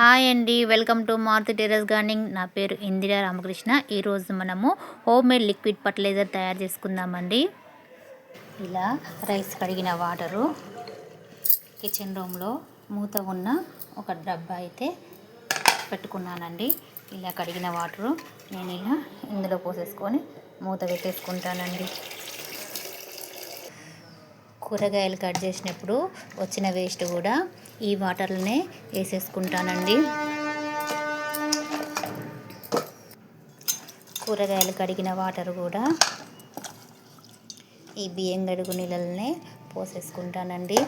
Hi అండి. Welcome to Maruti terrace gardening. నా పేరు ఇందిరా రామకృష్ణ. ఈరోజు మనము హోమ్ మేడ్ లిక్విడ్ ఫర్టిలైజర్ తయారు చేసుకుందామండి. ఇలా రైస్ కడిగిన వాటరు కిచెన్ రూమ్లో మూత ఉన్న ఒక డబ్బా అయితే పెట్టుకున్నానండి. ఇలా కడిగిన వాటరు నేను ఇలా ఇందులో పోసేసుకొని మూత పెట్టేసుకుంటానండి. కూరగాయలు కట్ చేసినప్పుడు వచ్చిన వేస్ట్ కూడా ఈ వాటర్లోనే వేసేసుకుంటానండి. కూరగాయలు కడిగిన వాటర్ కూడా ఈ బియ్యం గడుగు నీళ్ళనే పోసేసుకుంటానండి.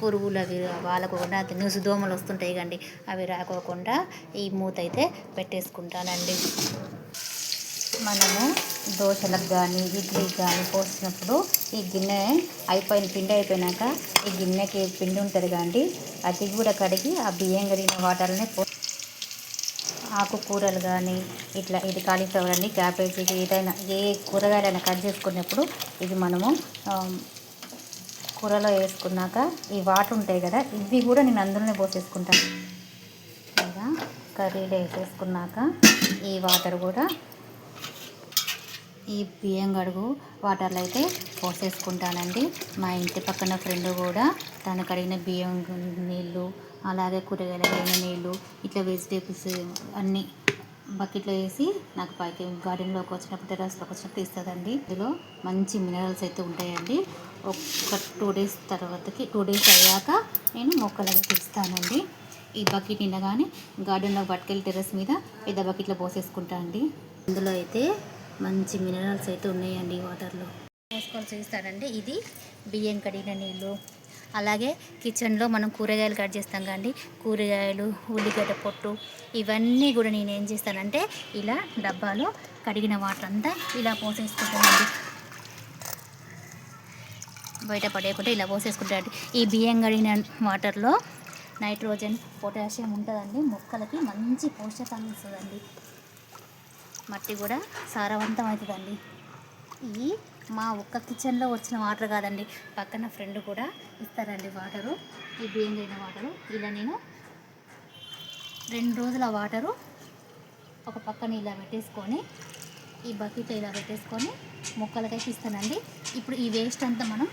పురుగులు అవి వాళ్ళకుండా నుసు దోమలు వస్తుంటాయి కండి అవి రాకోకుండా ఈ మూత అయితే పెట్టేసుకుంటానండి. మనము దోశలకు కానీ ఇడ్లీకి కానీ పోసినప్పుడు ఈ గిన్నె అయిపోయిన పిండి అయిపోయినాక ఈ గిన్నెకి పిండి ఉంటుంది కానీ అది కూడా కడిగి ఆ బియ్యం కడిగిన వాటర్ని పో ఆకుకూరలు కానీ ఇట్లా ఇది కాలీఫ్లవర్ అండి క్యాబేజీ ఏదైనా ఏ కూరగాయలైనా కట్ చేసుకున్నప్పుడు ఇది మనము కూరలో వేసుకున్నాక ఈ వాటర్ ఉంటాయి కదా ఇవి కూడా నేను అందులోనే పోసేసుకుంటాను. ఇలా కర్రీలో వేసేసుకున్నాక ఈ వాటర్ కూడా ఈ బియ్యం గడుగు వాటర్లో అయితే పోసేసుకుంటానండి. మా ఇంటి పక్కన ఫ్రెండ్ కూడా తను కడిగిన బియ్యం నీళ్ళు అలాగే కూరగాయల కడిగిన నీళ్ళు ఇట్లా వెజిటేబుల్స్ అన్నీ బకెట్లో వేసి నాకు పైకి గార్డెన్లోకి వచ్చినప్పుడు టెరాస్లోకి వచ్చినప్పుడు ఇస్తుందండి. ఇందులో మంచి మినరల్స్ అయితే ఉంటాయండి. ఒక టూ డేస్ తర్వాతకి టూ డేస్ అయ్యాక నేను మొక్కలకి తీస్తానండి. ఈ బకెట్ నిండగానే గార్డెన్లోకి పట్టుకెళ్ళి టెర్రస్ మీద పెద్ద బకెట్లో పోసేసుకుంటా అండి. ఇందులో అయితే మంచి మినరల్స్ అయితే ఉన్నాయండి ఈ వాటర్లో. పోసుకొని చూస్తారండి. ఇది బియ్యం కడిగిన నీళ్ళు. అలాగే కిచెన్లో మనం కూరగాయలు కట్ చేస్తాం కానీ కూరగాయలు ఉల్లిగడ్డ పొట్టు ఇవన్నీ కూడా నేను ఏం చేస్తానంటే ఇలా డబ్బాలో కడిగిన వాటర్ అంతా ఇలా పోసేసుకుంటానండి. బయట పడేయకుండా ఇలా పోసేసుకుంటానండి. ఈ బియ్యం కడిగిన వాటర్లో నైట్రోజన్ పొటాషియం ఉంటుందండి. మొక్కలకి మంచి పోషకాలు ఇస్తుందండి. మట్టి కూడా సారవంతం అవుతుందండి ఈ మా ఒక్క కిచెన్లో వచ్చిన వాటర్ కాదండి పక్కన ఫ్రెండ్ కూడా ఇస్తారండి వాటరు. ఈ బియ్యం అయిన వాటరు. ఇలా నేను రెండు రోజుల వాటరు ఒక పక్కన ఇలా పెట్టేసుకొని ఈ బకెట్ ఇలా పెట్టేసుకొని మొక్కలకైతే ఇస్తానండి. ఇప్పుడు ఈ వేస్ట్ అంతా మనం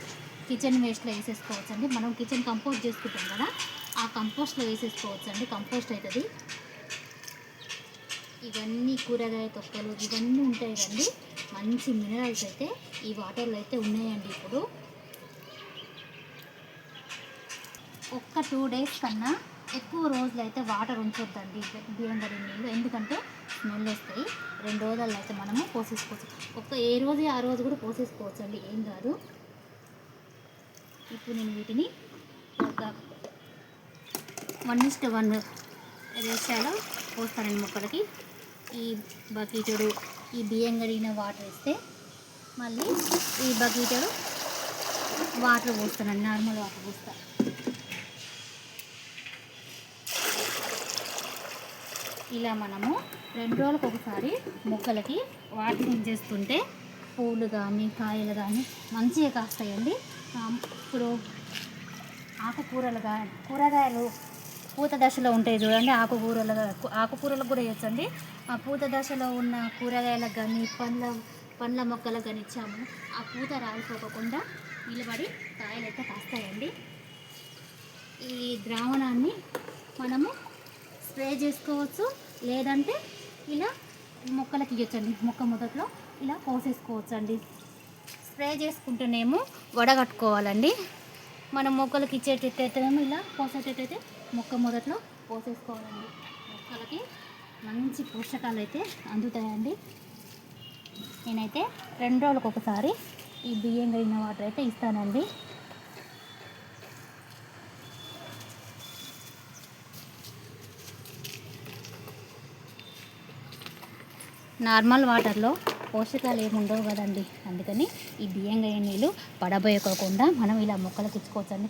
కిచెన్ వేస్ట్లో వేసేసుకోవచ్చండి. మనం కిచెన్ కంపోస్ట్ చేసుకుంటాం కదా ఆ కంపోస్ట్లో వేసేసుకోవచ్చండి. కంపోస్ట్ అవుతుంది. ఇవన్నీ కూరగాయ తొక్కలు ఇవన్నీ ఉంటాయి కదండి. మంచి మినరల్స్ అయితే ఈ వాటర్లో అయితే ఉన్నాయండి ఇప్పుడు. ఒక్క టూ డేస్ కన్నా ఎక్కువ రోజులు అయితే వాటర్ ఉంచొద్దండి బియ్యం నీళ్ళు. ఎందుకంటే స్మెల్ వస్తాయి. రెండు రోజుల్లో అయితే మనము పోసేసుకోవచ్చు. ఒక్క ఏ రోజు ఆ రోజు కూడా పోసేసుకోవచ్చు అండి. ఏం కాదు. ఇప్పుడు నేను వీటిని ఒక వన్ ఇస్ట్ వన్ రేషాలో పోస్తానండి మొక్కలకి. ఈ బకెటడు ఈ బియ్యం కడిగిన వాటర్ వేస్తే మళ్ళీ ఈ బకెటడు వాటర్ పోస్తానండి నార్మల్ వాటర్ పోస్తా. ఇలా మనము రెండు రోజులకు ఒకసారి మొక్కలకి వాటరింగ్ చేస్తుంటే పూలు కానీ కాయలు కానీ మంచిగా కాస్తాయండి. ఇప్పుడు ఆకుకూరలు కానీ కూరగాయలు పూత దశలో ఉంటాయి చూడండి ఆకుకూరలు ఆకుకూరలకు కూడా వేయచ్చండి ఆ పూత దశలో ఉన్న కూరగాయలకు కానీ పండ్ల పండ్ల మొక్కలకు కానీ ఇచ్చాము. ఆ పూత రాలిపోకుండా నిలబడి కాయలు అయితే కాస్తాయండి. ఈ ద్రావణాన్ని మనము స్ప్రే చేసుకోవచ్చు. లేదంటే ఇలా మొక్కలకి ఇవ్వచ్చండి మొక్క మొదట్లో ఇలా పోసేసుకోవచ్చండి స్ప్రే చేసుకుంటేనేమో వడగట్టుకోవాలండి. మనం మొక్కలకి ఇచ్చేటట్టయితేనేమో ఇలా పోసేటట్టయితే మొక్క మొదట్లో పోసేసుకోవాలండి. మొక్కలకి మంచి పోషకాలు అయితే అందుతాయండి. నేనైతే రెండు రోజులకు ఒకసారి ఈ బియ్యం కలిగిన వాటర్ అయితే ఇస్తానండి. నార్మల్ వాటర్లో పోషకాలు ఏమి ఉండవు కదండి. అందుకని ఈ బియ్యం గయ్య నీళ్ళు పడబోయకోకుండా మనం ఇలా మొక్కలకు ఇచ్చుకోవచ్చండి.